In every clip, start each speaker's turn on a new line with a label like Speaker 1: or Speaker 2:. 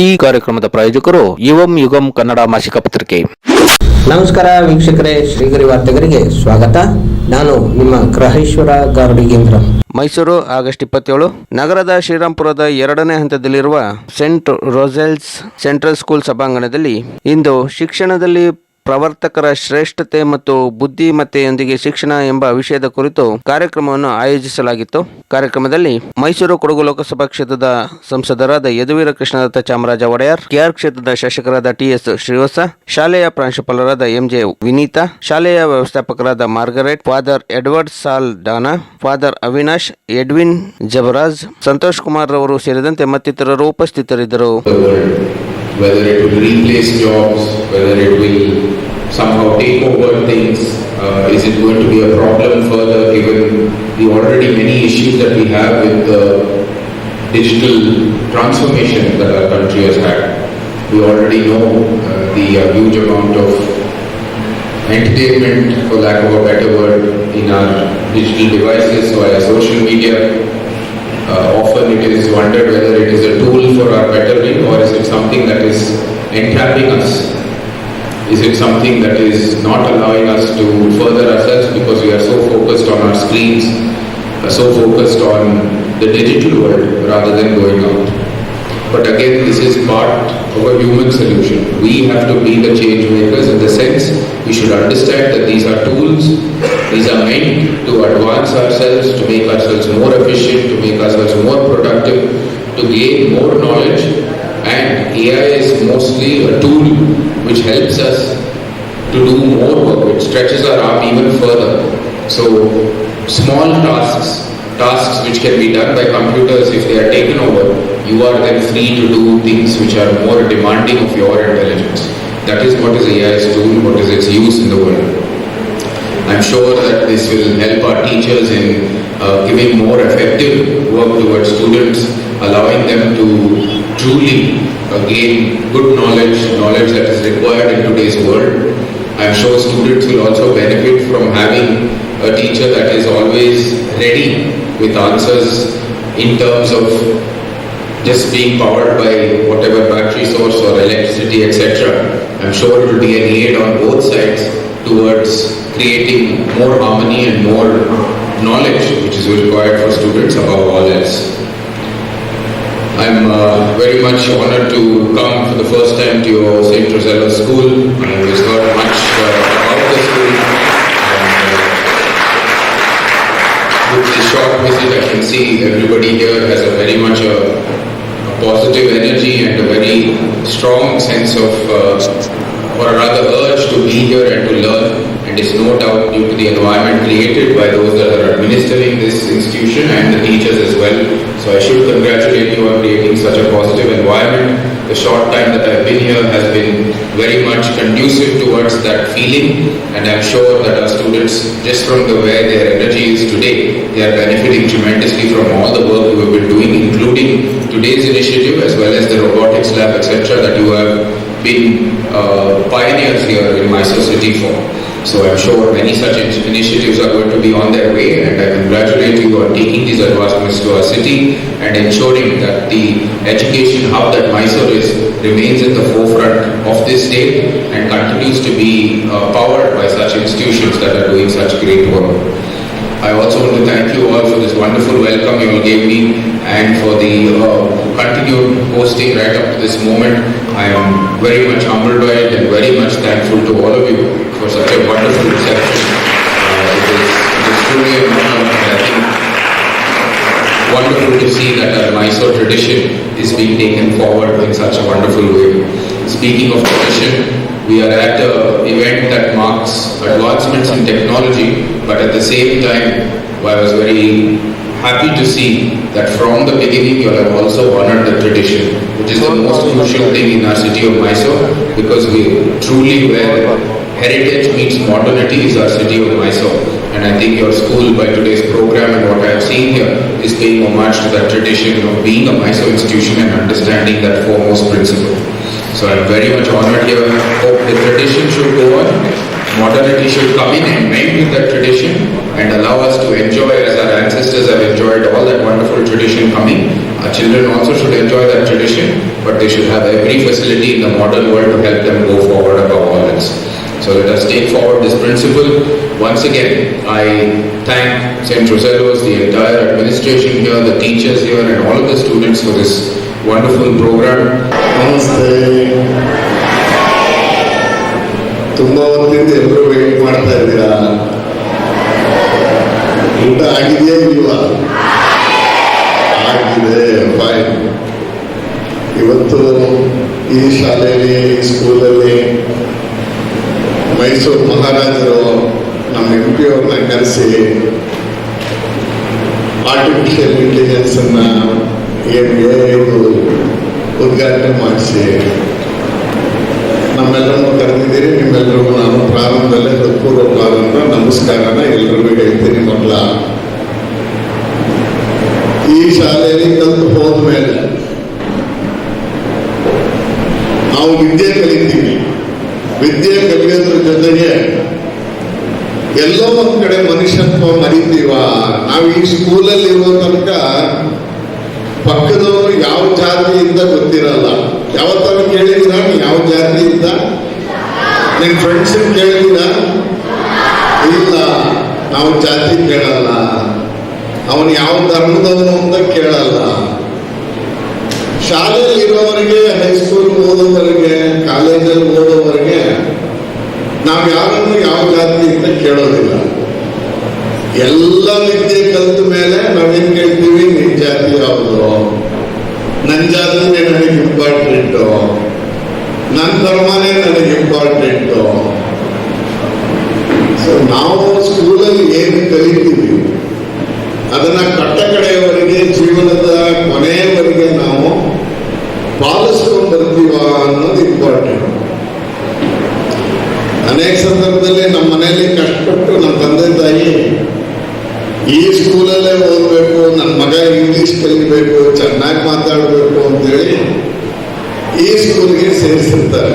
Speaker 1: ಈ ಕಾರ್ಯಕ್ರಮದ ಪ್ರಾಯೋಜಕರು ಯುವಂ ಯುಗಂ ಕನ್ನಡ ಮಾಸಿಕ ಪತ್ರಿಕೆ.
Speaker 2: ನಮಸ್ಕಾರ ವೀಕ್ಷಕರೇ ಶ್ರೀಗರಿ ವಾರ್ತೆಗರಿಗೆ ಸ್ವಾಗತ. ನಾನು ನಿಮ್ಮ ಗ್ರಹೇಶ್ವರ ಗಾರ್ಡಿಗೇಂದ್ರ.
Speaker 1: ಮೈಸೂರು ಆಗಸ್ಟ್ ಇಪ್ಪತ್ತೇಳು ನಗರದ ಶ್ರೀರಾಮ್ಪುರದ ಎರಡನೇ ಹಂತದಲ್ಲಿರುವ ಸೆಂಟ್ ರೋಸೆಲ್ಸ್ ಸೆಂಟ್ರಲ್ ಸ್ಕೂಲ್ ಸಭಾಂಗಣದಲ್ಲಿ ಇಂದು ಶಿಕ್ಷಣದಲ್ಲಿ ಪ್ರವರ್ತಕರ ಶ್ರೇಷ್ಠತೆ ಮತ್ತು ಬುದ್ಧಿಮತ್ತೆಯೊಂದಿಗೆ ಶಿಕ್ಷಣ ಎಂಬ ವಿಷಯದ ಕುರಿತು ಕಾರ್ಯಕ್ರಮವನ್ನು ಆಯೋಜಿಸಲಾಗಿತ್ತು. ಕಾರ್ಯಕ್ರಮದಲ್ಲಿ ಮೈಸೂರು ಕೊಡಗು ಲೋಕಸಭಾ ಕ್ಷೇತ್ರದ ಸಂಸದರಾದ ಯದುವೀರ ಕೃಷ್ಣದತ್ತ ಚಾಮರಾಜ ಒಡೆಯರ್ ಕೆಆರ್ ಕ್ಷೇತ್ರದ ಶಾಸಕರಾದ ಟಿಎಸ್ ಶ್ರೀವತ್ಸ, ಶಾಲೆಯ ಪ್ರಾಂಶುಪಾಲರಾದ ಎಂಜೆ ವಿನೀತಾ, ಶಾಲೆಯ ವ್ಯವಸ್ಥಾಪಕರಾದ Margaret, father Edward Saldanha, father Avinash, Edwin Jabaraj, Santosh Kumar ರವರು ಸೇರಿದಂತೆ ಮತ್ತಿತರರು ಉಪಸ್ಥಿತರಿದ್ದರು.
Speaker 3: Whether it will replace jobs, whether it will somehow take over things, uh, is it going to be a problem further given the already many issues that we have with the digital transformation that our country has had. We already know uh, the uh, huge amount of entertainment, for lack of a better word, in our digital devices via social media, uh, often it is wondered whether it is a tool for our betterment or is it something that is entrapping us? Is it something that is not allowing us to further ourselves because we are so focused on our screens, uh, so focused on the digital world rather than going out? But again, this is part of a human solution. We have to be the change makers in the sense we should understand that these are tools, these are meant to advance ourselves, to make ourselves more efficient, to make ourselves more productive, to gain more knowledge. And AI is mostly a tool which helps us to do more work. It stretches our arm even further. So, small tasks, tasks which can be done by computers if they are taken over, you are then free to do things which are more demanding of your intelligence. That is what is AI's tool, what is its use in the world. I'm sure that this will help our teachers in uh, giving more effective work towards students, allowing them to truly uh, gain good knowledge, knowledge that is required in today's world. I'm sure students will also benefit from having a teacher that is always ready with answers in terms of just being powered by whatever battery source or electricity, etc. I'm sure it will be an aid on both sides towards creating more harmony and more knowledge, which is required for students above all else. I'm uh, very much honored to come for the first time to your St. Rosella school. I always heard see everybody here has a very much a, a positive energy and a very strong sense of, uh, or rather urge to be here and to learn. And it's no doubt due to the environment created by those that are administering this institution and the teachers as well. So I should congratulate you on creating such a positive environment. The short time that I've been here has been very much conducive towards that feeling and I'm sure that our students, just from the way their energy is today, they are benefiting tremendously from all the work we have been doing, including today's initiative as well as the robotics lab, etc., that you have been uh, pioneers here in Mysore City for. So I'm sure many such initiatives are going to be on their way and I congratulate you on taking these advancements to our city and ensuring that the education hub that Mysore is remains at the forefront of this state and continues to be uh, powered by such institutions that are doing such great work. I also want to thank you all for this wonderful welcome you all gave me and for the uh, continued hosting right up to this moment. I am very much humbled by it and very much thankful to all of you for such a wonderful reception. Uh, it, is, it is truly an wonderful to see that our Mysore tradition is being taken forward in such a wonderful way. Speaking of tradition, we are at an event that marks advancements in technology, but at the same time, I was very happy to see that from the beginning you have also honored the tradition, which is the most crucial thing in our city of Mysore, because we truly where heritage meets modernity is our city of Mysore. And I think your school, by today's program and what I have seen here, is paying homage to that tradition of being a Mysore institution and understanding that foremost principle. So I'm very much honored here. Hope the tradition should go on. modernity should come in and mend with that tradition and allow us to enjoy as our ancestors have enjoyed all that wonderful tradition coming. Our children also should enjoy that tradition, but they should have every facility in the modern world to help them go forward above all else. So let us take forward this principle. Once again, I thank St. Rosello's, the entire administration here, the teachers here, and all of the students for this wonderful program.
Speaker 4: Namaste. ತುಂಬ ಹೊತ್ತಿಂದ ಎಲ್ಲರೂ wait ಮಾಡ್ತಾ ಇದ್ದೀರಾ ಊಟ ಆಗಿದೆಯಾ ಇಲ್ವಾ ಆಗಿದೆ fine ಇವತ್ತು ಈ ಶಾಲೆಯಲ್ಲಿ ಸ್ಕೂಲಲ್ಲಿ ಮೈಸೂರು ಮಹಾರಾಜರು ನಮ್ಮ ಎಂ ಪಿ ಅವ್ರನ್ನ ಕರೆಸಿ ಆರ್ಟಿಫಿಷಿಯಲ್ ಇಂಟೆಲಿಜೆನ್ಸ್ ಅನ್ನ ಏನ್ಗೆ ಇದು ಉದ್ಘಾಟನೆ ಮಾಡಿಸಿ. ನಮ್ಮೆಲ್ಲರನ್ನು ಕರೆದಿದ್ದೀರಿ, ನಿಮ್ಮೆಲ್ಲರಿಗೂ ನಾನು ಪ್ರಾರಂಭದಲ್ಲೇ ಹೃತ್ಪೂರ್ವ ಪ್ರಾರಂಭ, ನಮಸ್ಕಾರನ ಎಲ್ರಿಗೂ ಹೇಳ್ತೀನಿ ಮಕ್ಕಳ ಈ ಶಾಲೆಯಲ್ಲಿ ಕಲ್ತು ಹೋದ್ಮೇಲೆ ನಾವು ವಿದ್ಯೆ ಕಲಿತೀವಿ ವಿದ್ಯೆ ಕಲಿಯೋದ್ರ ಜೊತೆಗೆ ಎಲ್ಲೋ ಒಂದ್ ಕಡೆ ಮನುಷ್ಯತ್ವ ಮರಿತೀವ? ನಾವು ಈ ಸ್ಕೂಲಲ್ಲಿ ಇರೋ ತನಕ ಪಕ್ಕದವರು ಯಾವ ಜಾತಿಯಿಂದ ಗೊತ್ತಿರಲ್ಲ. ಯಾವತ್ತಾರು ಕೇಳಿದ್ದೀರಾ? ನೀ ಯಾವ ಜಾತಿಯಿಂದ? ನಿನ್ ಫ್ರೆಂಡ್ಸ್ ಕೇಳಿದ ಇಲ್ಲ, ನಾವು ಜಾತಿ ಕೇಳಲ್ಲ. ಅವನು ಯಾವ ಧರ್ಮದವನು ಅಂತ ಕೇಳಲ್ಲ. ಶಾಲೆಯಲ್ಲಿ ಇರೋವರೆಗೆ ಹೈಸ್ಕೂಲ್ ಓದೋವರೆಗೆ ಕಾಲೇಜಲ್ಲಿ ಓದೋವರೆಗೆ ನಾವು ಯಾರನ್ನು ಯಾವ ಜಾತಿ ಕೇಳೋದಿಲ್ಲ. ಎಲ್ಲ ವಿದ್ಯೆ ಕಲಿತ ಮೇಲೆ ನಾವೇನ್ ಕೇಳ್ತೀವಿ? ನಿನ್ ಜಾತಿ ಯಾವುದು? ನನ್ನ ಜಾತಿನೇ ನನಗೆ ಇಂಪಾರ್ಟೆಂಟು ನನ್ನ ಧರ್ಮನೇ ನನಗೆ ಇಂಪಾರ್ಟೆಂಟು ಸೊ ನಾವು ಸ್ಕೂಲಲ್ಲಿ ಏನು ಕಲಿತೀವಿ, ಅದನ್ನ ಕಟ್ಟ ಇಂಗ್ಲಿಷ್ ಕಲಿಬೇಕು ಚೆನ್ನಾಗಿ ಮಾತಾಡಬೇಕು ಅಂತೇಳಿ ಈ ಸ್ಕೂಲ್ಗೆ ಸೇರಿಸಿರ್ತಾರೆ.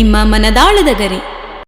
Speaker 5: ನಿಮ್ಮ ಮನದಾಳದ ಗರಿ.